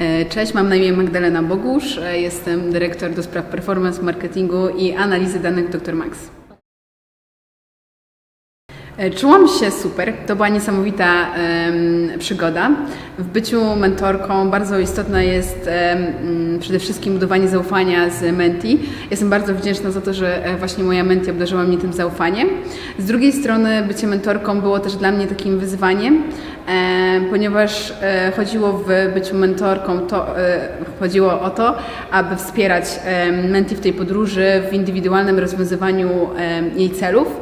E, Cześć, mam na imię Magdalena Bogusz, e, jestem dyrektor do spraw performance marketingu i analizy danych Dr. Max. E, Czułam się super. To była niesamowita em, przygoda. W byciu mentorką bardzo istotne jest mm, przede wszystkim budowanie zaufania z menti. Jestem bardzo wdzięczna za to, że właśnie moja menti obdarzyła mnie tym zaufaniem. Z drugiej strony bycie mentorką było też dla mnie takim wyzwaniem, ponieważ e, chodziło w byciu mentorką, to, e, chodziło o to, aby wspierać e, menti w tej podróży, w indywidualnym rozwiązywaniu e, jej celów.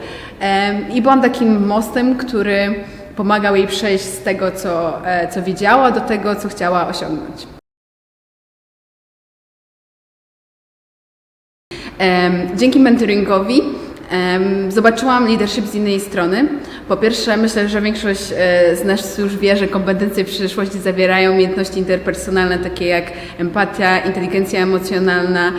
I byłam takim mostem, który pomagał jej przejść z tego, co, e, co wiedziała, do tego, co chciała osiągnąć. Dzięki mentoringowi zobaczyłam leadership z innej strony. Po pierwsze, myślę, że większość e, z nas już wie, że kompetencje przyszłości zawierają umiejętności interpersonalne, takie jak empatia, inteligencja emocjonalna,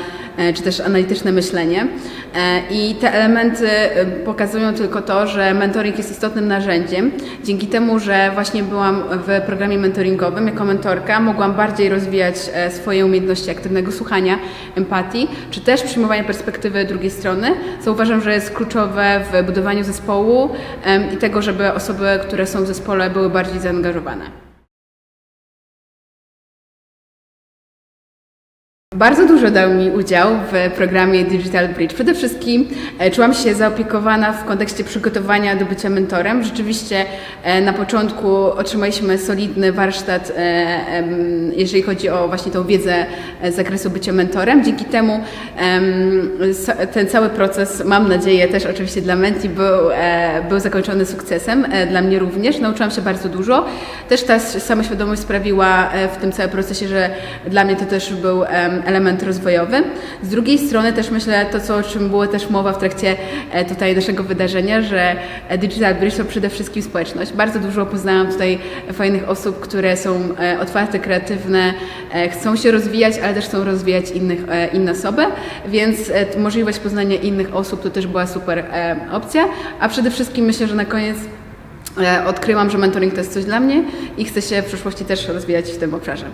czy też analityczne myślenie. E, I te elementy e, pokazują tylko to, że mentoring jest istotnym narzędziem. Dzięki temu, że właśnie byłam w programie mentoringowym jako mentorka, mogłam bardziej rozwijać e, swoje umiejętności aktywnego słuchania, empatii, czy też przyjmowania perspektywy drugiej strony, co uważam, że jest kluczowe w budowaniu zespołu i tego, żeby osoby, które są w zespole, były bardziej zaangażowane. Bardzo dużo dał mi udział w programie Digital Bridge. Przede wszystkim e, czułam się zaopiekowana w kontekście przygotowania do bycia mentorem. Rzeczywiście e, na początku otrzymaliśmy solidny warsztat, e, jeżeli chodzi o właśnie tą wiedzę z zakresu bycia mentorem. Dzięki temu ten cały proces, mam nadzieję, też oczywiście dla Menti był, był zakończony sukcesem. Dla mnie również. Nauczyłam się bardzo dużo. Też ta samoświadomość sprawiła w tym całym procesie, że dla mnie to też był element rozwojowy. Z drugiej strony też myślę to, co, o czym było też mowa w trakcie e, tutaj naszego wydarzenia, że e, Digital Bridge to przede wszystkim społeczność. Bardzo dużo poznałam tutaj fajnych osób, które są e, otwarte, kreatywne, chcą się rozwijać, ale też chcą rozwijać innych, inne osoby, więc możliwość poznania innych osób to też była super opcja, a przede wszystkim myślę, że na koniec odkryłam, że mentoring to jest coś dla mnie i chcę się w przyszłości też rozwijać w tym obszarze.